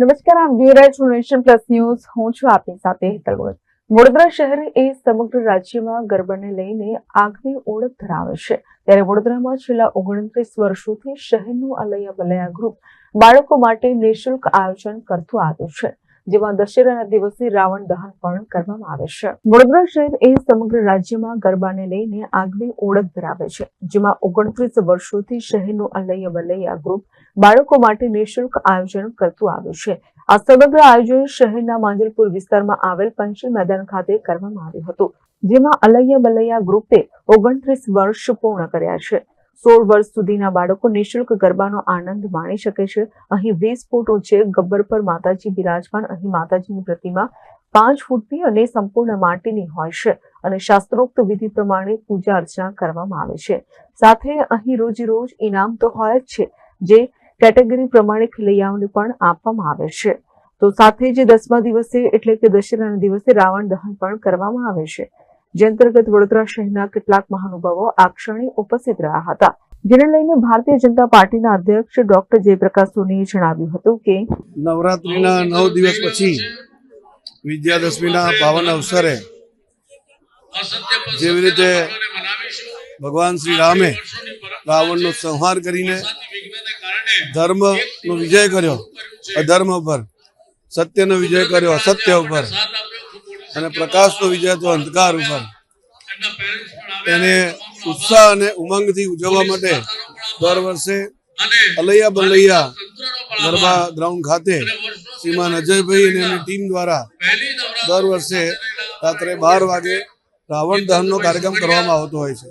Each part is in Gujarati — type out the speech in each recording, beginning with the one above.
નમસ્કાર, આપ જોઈ રહ્યા છો નેશન પ્લસ ન્યૂઝ. હું છું આપની સાથે હેતલ ભગત વડોદરા શહેર એ સમગ્ર રાજ્યમાં ગરબાને લઈને આગવી ઓળખ ધરાવે છે. ત્યારે વડોદરામાં છેલ્લા ઓગણત્રીસ વર્ષોથી શહેરનું અલૈયા બલૈયા ગ્રુપ બાળકો માટે નિઃશુલ્ક આયોજન કરતું આવ્યું છે. જેમાં દશેરાના દિવસે રાવણ દહન પણ કરવામાં આવે છે. વડોદરા શહેર એ સમગ્ર રાજ્યમાં ગરબાને લઈને આગવી ઓળખ ધરાવે છે, જેમાં ઓગણત્રીસ વર્ષોથી શહેરનું અલૈયા બલૈયા ગ્રુપ બાળકો માટે નિઃશુલ્ક આયોજન કરતું આવ્યું છે. આ સમગ્ર આયોજન શહેરના માંજલપુર વિસ્તારમાં આવેલ પંચલ મેદાન ખાતે કરવામાં આવ્યું હતું, જેમાં અલૈયા બલૈયા ગ્રુપે ઓગણત્રીસ વર્ષ પૂર્ણ કર્યા છે. સોળ વર્ષ સુધીના બાળકો નિઃશુલ્ક ગરબાનો આનંદ માણી શકે છે. અહીં વીસ ફૂટ ઊંચે ગબ્બર પર માતાજી બિરાજમાન. અહીં માતાજીની પ્રતિમા પાંચ ફૂટની અને સંપૂર્ણ માટીની હોય છે અને શાસ્ત્રોક્ત વિધિ પ્રમાણે પૂજા અર્ચના કરવામાં આવે છે. સાથે અહીં રોજ રોજ ઇનામ તો હોય જ છે, જે કેટેગરી પ્રમાણે ખિલૈયાઓને પણ આપવામાં આવે છે. તો સાથે જે દસમા દિવસે એટલે કે દશેરાના દિવસે રાવણ દહન પણ કરવામાં આવે છે. જે અંતર્ગત વડોદરા શહેરના કેટલાક મહાનુભાવો આ ક્ષણે ઉપસ્થિત રહ્યા હતા. જેને લઈને ભારતીય જનતા પાર્ટીના અધ્યક્ષ ડોક્ટર જયપ્રકાશ સોનીએ જણાવ્યું હતું કે, નવરાત્રીના નવ દિવસ પછી વિદ્યાદશમીના પાવન અવસરે જેવી રીતે ભગવાન શ્રી રામે રાવણનો સંહાર કરીને ધર્મનો વિજય કર્યો, અધર્મ ઉપર સત્યનો વિજય કર્યો, અસત્ય ઉપર. અને પ્રકાશનો વિજય તો અંધકાર ઉપર. એને ઉત્સાહ અને ઉમંગથી ઉજવવા માટે દર વર્ષે અલૈયા બલૈયા ગરબા ગ્રાઉન્ડ ખાતે શ્રીમાન અજયભાઈ અને એમની ટીમ દ્વારા દર વર્ષે રાત્રે બાર વાગે રાવણ દહનનો કાર્યક્રમ કરવામાં આવતો હોય છે.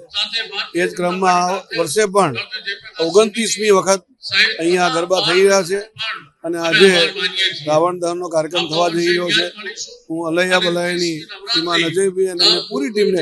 એ જ ક્રમમાં આ વર્ષે પણ ઓગણત્રીસમી વખત અહીંયા ગરબા થઈ રહ્યા છે. અને આજે રાવણ દહનનો કાર્યક્રમ થવા જઈ રહ્યો છે. હું અલૈયા બલૈયાની શ્રીમાન અજયભાઈ અને પૂરી ટીમને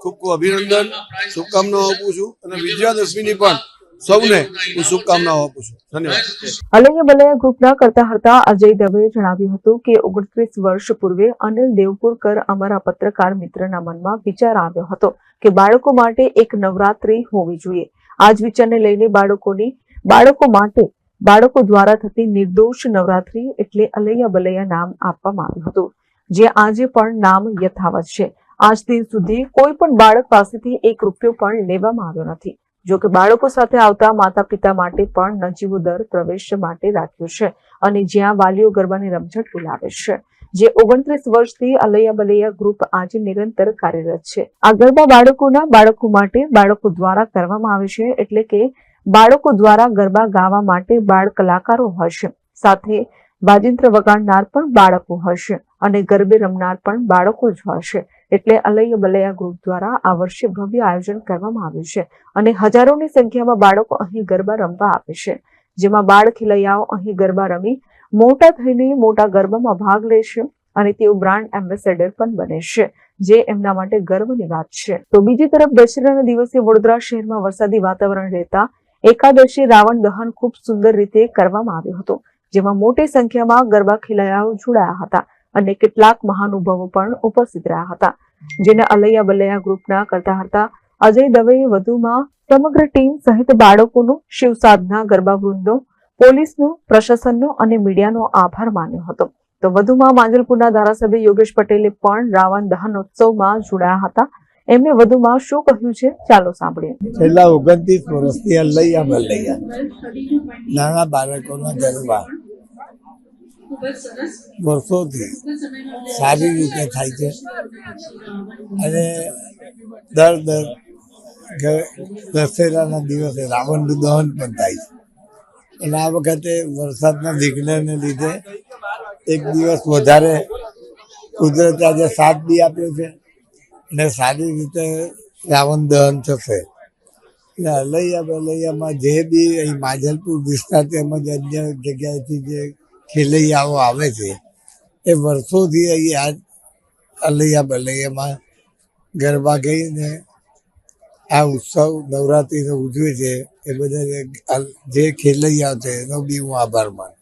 ખૂબ ખૂબ અભિનંદન શુભકામનાઓ આપું છું અને વિજયાદશમીની પણ સૌને હું શુભકામનાઓ આપું છું. ધન્યવાદ. અલૈયા બલૈયા ગ્રુપના કરતા હતા અજય દવે જણાવ્યું હતું કે ઓગણત્રીસ વર્ષ પૂર્વે અનિલ દેવપુરકર અમારા પત્રકાર મિત્રના મનમાં વિચાર આવ્યો હતો કે બાળકો માટે એક નવરાત્રી હોવી જોઈએ. આજ વિચારને લઈને બાળકોની બાળકો માટે બાળકો દ્વારા થતી નિર્દોષ નવરાત્રી એટલે અલૈયા બલૈયા નામ આપવામાં આવ્યું હતું, જે આજે પણ નામ યથાવત છે. આજ દિન સુધી કોઈ પણ બાળક પાસેથી એક રૂપિયો પણ લેવામાં આવ્યો નથી. જો કે બાળકો સાથે આવતા માતા પિતા માટે પણ નજીવો દર પ્રવેશ માટે રાખ્યો છે અને જ્યાં વાલીઓ ગરબાની રમઝટ બોલાવે છે. જે ઓગણત્રીસ વર્ષથી અલૈયા બલૈયા ગ્રુપ આજે નિરંતર કાર્યરત છે. આ ગરબા બાળકોના બાળકો માટે બાળકો દ્વારા કરવામાં આવે છે એટલે કે બાળકો દ્વારા ગરબા ગાવા માટે બાળ કલાકારો હશે. સાથે વાજિંત્ર વગાડનાર પણ બાળકો હશે અને ગરબે રમનાર પણ બાળકો જ હશે. એટલે અલૈય બલૈયા ગ્રુપ દ્વારા આ વર્ષે ભવ્ય આયોજન કરવામાં આવ્યું છે અને હજારોની સંખ્યામાં બાળકો અહીં ગરબા રમવા આવે છે. જેમાં બાળ ખેલૈયાઓ અહીં ગરબા રમી મોટા થઈને મોટા ગરબામાં ભાગ લે છે અને તેઓ બ્રાન્ડ એમ્બેસેડર પણ બને છે, જે એમના માટે ગર્વની વાત છે. તો બીજી તરફ દશેરાના દિવસે વડોદરા શહેરમાં વરસાદી વાતાવરણ રહેતા એકાદશી રાવણ દહન ખૂબ સુંદર રીતે કરવામાં આવ્યું હતું, જેમાં મોટી સંખ્યામાં ગરબા ખેલૈયાઓ જોડાયા હતા અને કેટલાક મહાનુભાવો પણ ઉપસ્થિત રહ્યા હતા, જેને અલૈયા બલૈયા ગ્રુપના કરતા હતા. અજય દવેએ વધુમાં સમગ્ર ટીમ સહિત બાળકોનો શિવ સાધના ગરબા વૃંદો, પોલીસનો, પ્રશાસનનો અને મીડિયાનો આભાર માન્યો હતો. તો વધુમાં માંજલપુરના ધારાસભ્ય યોગેશ પટેલે પણ રાવણ દહન ઉત્સવમાં જોડાયા હતા. એમણે વધુમાં શું કહ્યું છે? ચાલો સાંભળીએ. છેલ્લા ઓગણત્રીસ વર્ષથી અલૈયા બલૈયા નાના બાળકોના ગરબા વર્ષોથી સારી રીતે થાય છે. અને દર દર દશેરાના દિવસે રાવણનું દહન પણ થાય છે. અને આ વખતે વરસાદના વિઘ્નને લીધે એક દિવસ વધારે કુદરતે આજે સાથ બી આપ્યો છે. અને સારી રીતે રાવણ દહન થશે. એટલે અલૈયા બલૈયામાં જે બી અહીં માજલપુર વિસ્તાર તેમજ અન્ય જગ્યાએથી જે ખેલૈયાઓ આવે છે, એ વર્ષોથી અહીં આ અલૈયા બલૈયામાં ગરબા ગઈને આ ઉત્સવ નવરાત્રિનો ઉજવે છે, એ બધા જે ખેલૈયા છે, એનો બી હું આભાર માનું